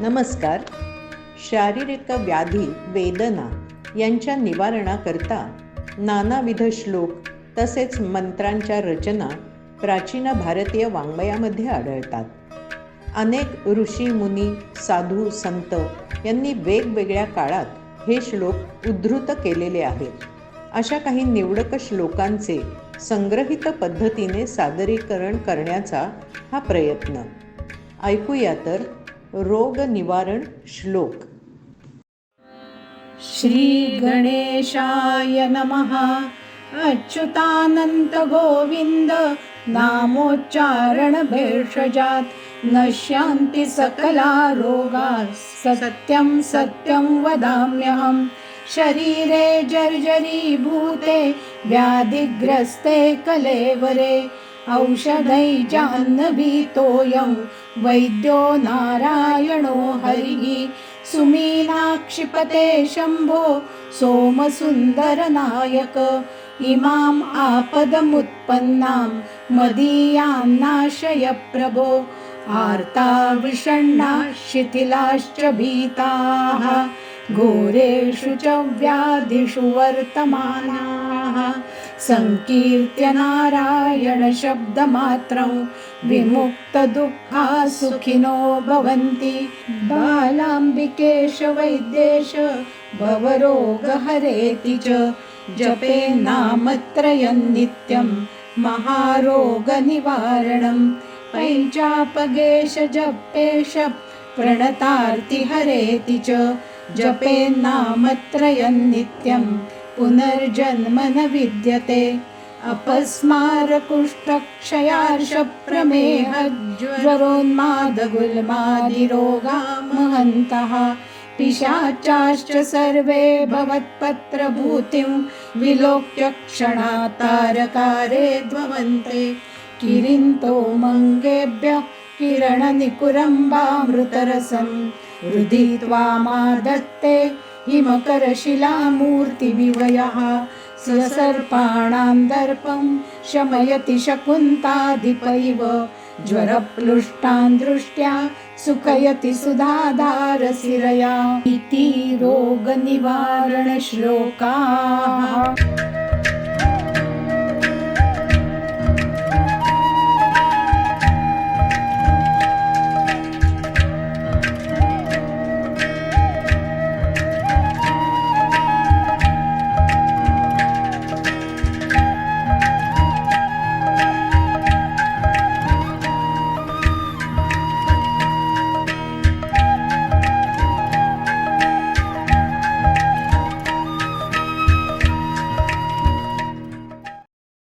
नमस्कार. शारीरिक व्याधी वेदना यांच्या निवारणाकरता नानाविध श्लोक तसेच मंत्रांच्या रचना प्राचीन भारतीय वाङ्मयामध्ये आढळतात. अनेक ऋषी मुनी साधू संत यांनी वेगवेगळ्या काळात हे श्लोक उद्धृत केलेले आहेत. अशा काही निवडक श्लोकांचे संग्रहित पद्धतीने सादरीकरण करण्याचा हा प्रयत्न. ऐकूया तर. रोग निवारण श्लोक। श्रीगणेशाय नमः। अच्युतानन्तगोविन्द नामोच्चारणभेषजात्। नश्यन्ति सकला रोगाः सत्यं सत्यं वदाम्यहं। शरीरे जर्जरीभूते व्याधिग्रस्ते कलेवरे। औषधैजाह्नवीतोऽयं वैद्यो नारायणो हरिः सुमीनाक्षिपते शम्भो सोमसुन्दरनायक इमाम् आपदमुत्पन्नां मदीयान्नाशय प्रभो आर्ता विषण्णा शिथिलाश्च भीताः घोरेषु च व्याधिषु वर्तमानाः सङ्कीर्त्य नारायणशब्दमात्रं विमुक्तदुःखा सुखिनो भवन्ति। बालाम्बिकेश वैद्येश भवरोगहरेति च जपे नामत्रयं नित्यं महारोगनिवारणं। पैचापगेश जपेश प्रणतार्तिहरेति च जपे नामत्रयं नित्यं पुनर्जन्म न विद्यते ज्वरोन्मादगुल्मादिरोगा महन्तः पिशाचाश्च सर्वे भवत्पत्रभूतिं विलोक्य क्षणातारकारे ध्ववन्ते। किरिन्तो मङ्गेभ्यः किरणनिकुरम्बामृतरसं हृदि त्वामादत्ते हिमकरशिलामूर्तिविवयः ससर्पाणां दर्पं शमयति शकुन्ताधिप इव ज्वरप्लुष्टान् दृष्ट्या सुखयति सुधाधारसिरया इति रोगनिवारणश्लोकाः।